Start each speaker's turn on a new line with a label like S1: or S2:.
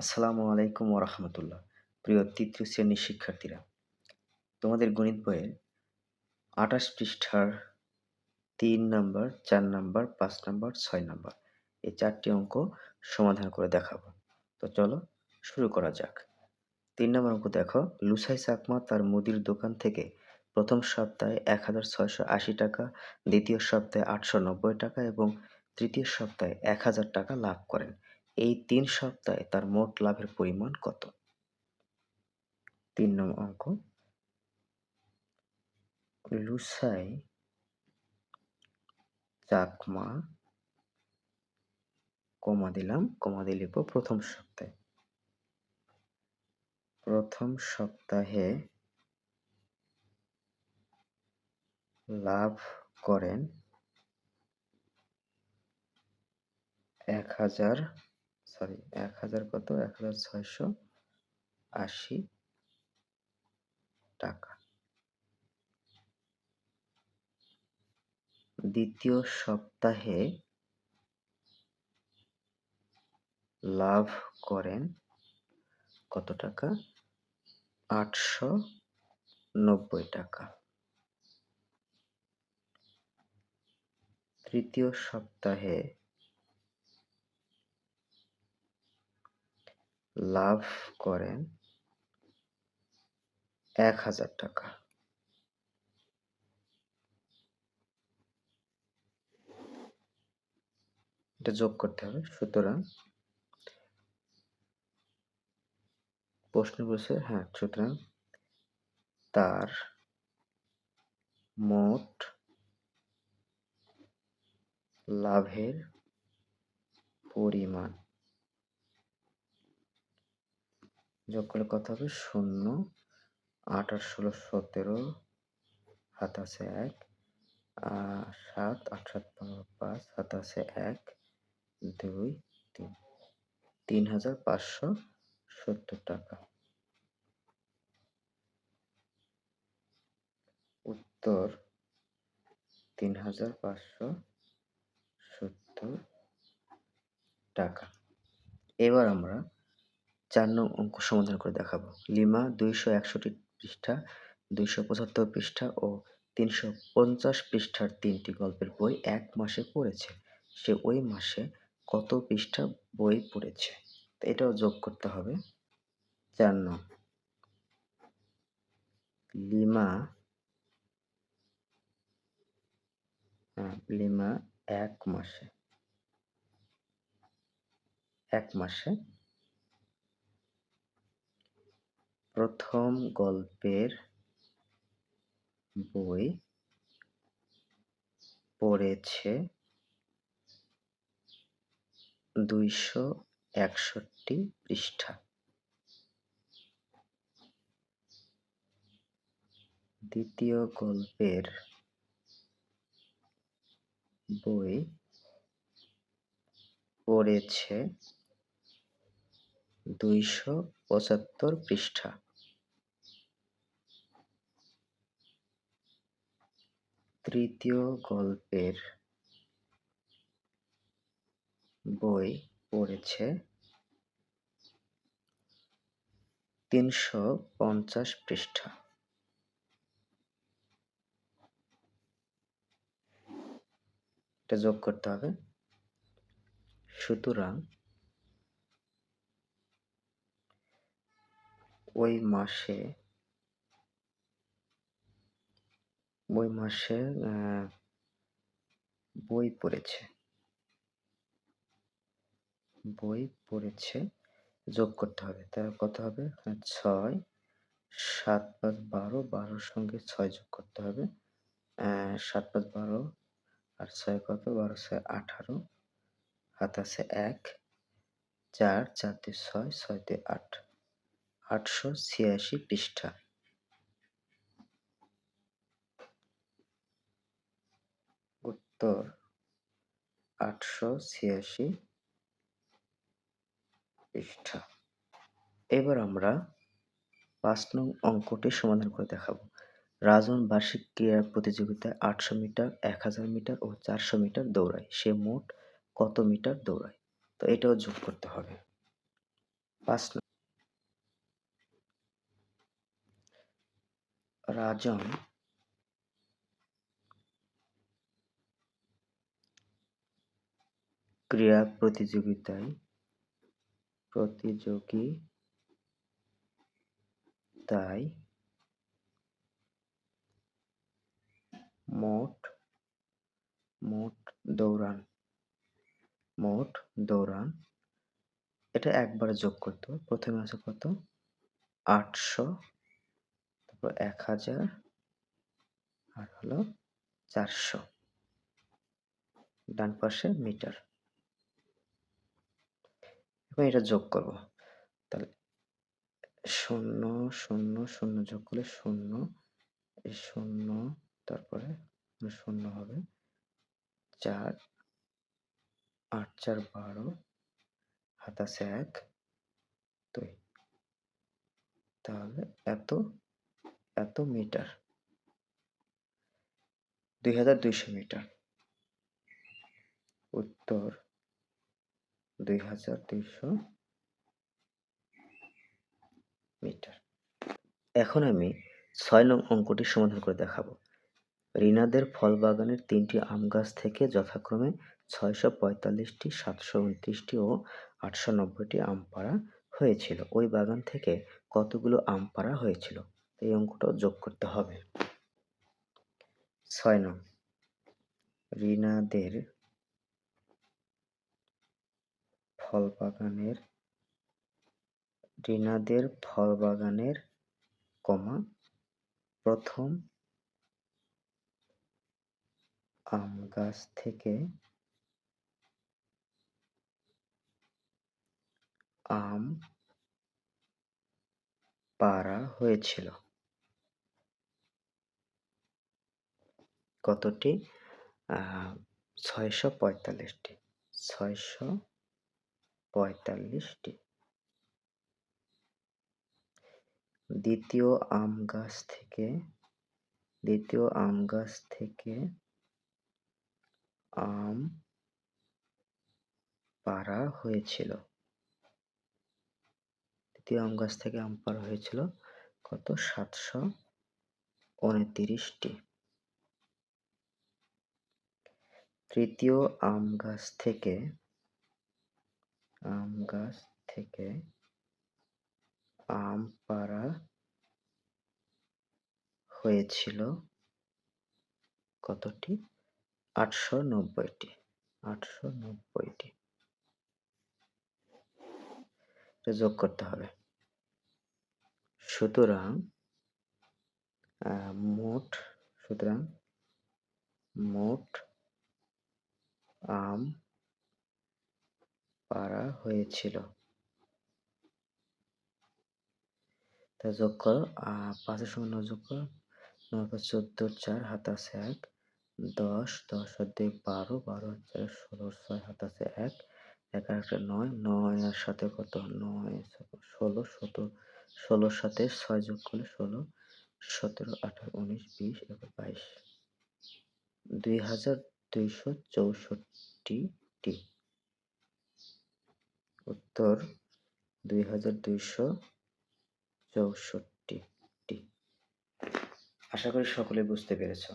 S1: আসসালামু আলাইকুম ওরহমতুল্লাহ। প্রিয় তৃতীয় শ্রেণির শিক্ষার্থীরা, তোমাদের গণিত বইয়ের আঠাশ পৃষ্ঠার তিন নাম্বার, চার নাম্বার, পাঁচ নাম্বার, ছয় নাম্বার এই চারটি অঙ্ক সমাধান করে দেখাবো। তো চলো শুরু করা যাক। তিন নম্বর অঙ্ক দেখো, লুসাই চাকমা তার মুদির দোকান থেকে প্রথম সপ্তাহে এক হাজার ছয়শো আশি টাকা, দ্বিতীয় সপ্তাহে আটশো নব্বই টাকা এবং তৃতীয় সপ্তাহে এক হাজার টাকা লাভ করেন। এই তিন সপ্তাহে তার মোট লাভের পরিমাণ কত? তিন নম্বর অঙ্ক। লুসাই চাকমা, কমা দিলাম, কমা দিয়ে প্রথম সপ্তাহে। প্রথম সপ্তাহে লাভ করেন এক হাজার সরি এক হাজার কত? এক হাজার ছয়শো আশি টাকা। দ্বিতীয় সপ্তাহে লাভ করেন কত টাকা? আটশো নব্বই টাকা। তৃতীয় সপ্তাহে লাভ করেন এক হাজার টাকা। এটা যোগ করতে হবে, সুতরাং প্রশ্ন বলছে হ্যাঁ সুতরাং তার মোট লাভের পরিমাণ যোগ করলে কত হবে? শূন্য। আট আর ষোলো সতেরো। হাত আছে এক। সাত আট সাত পনেরো পাঁচ। হাত আছে এক। দুই, তিন। তিন হাজার পাঁচশো সত্তর টাকা। উত্তর। তিন হাজার পাঁচশো সত্তর টাকা। এবার আমরা চার নং অঙ্ক সমাধান করে দেখাবো। লিমা দুইশো একষট্টি পৃষ্ঠা দুইশো পঁচাত্তর পৃষ্ঠা ও তিনশো পঞ্চাশ পৃষ্ঠার তিনটি গল্পের বই এক মাসে পড়েছে। সে ওই মাসে কত পৃষ্ঠা বই পড়েছে? এটাও যোগ করতে হবে। চার নং। লিমা হ্যাঁ, লিমা এক মাসে এক মাসে প্রথম গল্পের বই পড়েছে দুইশো একষট্টি পৃষ্ঠা। দ্বিতীয় গল্পের বই পড়েছে দুইশো পঁচাত্তর পৃষ্ঠা। তৃতীয় গল্পের বই পড়েছে তিনশো পঞ্চাশ পৃষ্ঠা। এটা যোগ করতে হবে। সুতরাং ওই মাসে ওই মাসে বই পড়েছে। বই পড়েছে, যোগ করতে হবে। তাহলে কত হবে? ছয়, সাত পাঁচ বারো, বারোর সঙ্গে ছয় যোগ করতে হবে। সাত পাঁচ বারো আর ছয় কত? বারো ছয় আঠারো। হাত আছে এক, চার চারটে ছয় ছয়তে আট। আটশো ছিয়াশি পৃষ্ঠা। উত্তর আটশো ছিয়াশি পৃষ্ঠা। এবার আমরা পাঁচ নং অঙ্কটি সমাধান করে দেখাবো। রাজন বার্ষিক ক্রীড়া প্রতিযোগিতায় আটশো মিটার, এক হাজার মিটার ও চারশো মিটার দৌড়ায়। সে মোট কত মিটার দৌড়ায়? তো এটাও যোগ করতে হবে। পাঁচ রাজন ক্রীড়া প্রতিযোগিতায় প্রতিযোগিতায় মোট মোট দৌড়ান মোট দৌড়ান, এটা একবার যোগ করতে প্রথমে আছে কত? আটশো, তারপর এক হাজার, আর হলো চারশো। ডান পাশে মিটার। এবং এটা যোগ করব। তাহলে শূন্য শূন্য শূন্য যোগ করলে শূন্য শূন্য তারপরে শূন্য হবে চার, আট, চার, বারো হাতাশে এক, দুই। তাহলে এত এত মিটার। দুই হাজার দুইশো মিটার। উত্তর দুই হাজার দুইশো মিটার। এখন আমি ছয় নং অঙ্কটি সমাধান করে দেখাবো। রিনাদের ফল বাগানের তিনটি আম গাছ থেকে যথাক্রমে ছয়শো পঁয়তাল্লিশটি, সাতশো উনত্রিশটি ও আটশো নব্বইটি আম পাড়া হয়েছিল। ওই বাগান থেকে কতগুলো আম পাড়া হয়েছিল? এই অঙ্কটাও যোগ করতে হবে। ছয় নং। রিনাদের ফল বাগানের রিনাদের ফল বাগানের কমা। প্রথম আম গাছ থেকে আম পাড়া হয়েছিল। কতটি? ছয়শো পঁয়তাল্লিশটি। ছয়শো পঁয়তাল্লিশটি। দ্বিতীয় আম গাছ থেকে, দ্বিতীয় আম গাছ থেকে আম পাড়া হয়েছিল। দ্বিতীয় আম গাছ থেকে আম পাড়া হয়েছিল কত? সাতশো উনতিরিশটি। তৃতীয় আম গাছ থেকে আম গাছ থেকে আম পাড়া হয়েছিল কতটি? আটশো নব্বইটি। আটশো নব্বইটি। যোগ করতে হবে। সুতরাং মোট সুতরাং মোট আম পাড়া হয়েছিল। তা যোগ করো পাঁচের সঙ্গে নয় করো, নয় পাঁচ চোদ্দ, চার হাতাশে এক, দশ দশ আর দুই বারো বারো চার ষোলো, ছয় হাতাশে এক এক একটা নয় নয়ের সাথে কত? নয়, ষোলো, সতেরো, ষোলোর সাথে ছয় যোগ করলে ষোলো, সতেরো, আঠারো, উনিশ, বিশ এবার বাইশ। দুই হাজার দুইশো চৌষট্টি টি। উত্তর দুই হাজার দুইশো চৌষট্টি টি। আশা করি সকলে বুঝতে পেরেছ।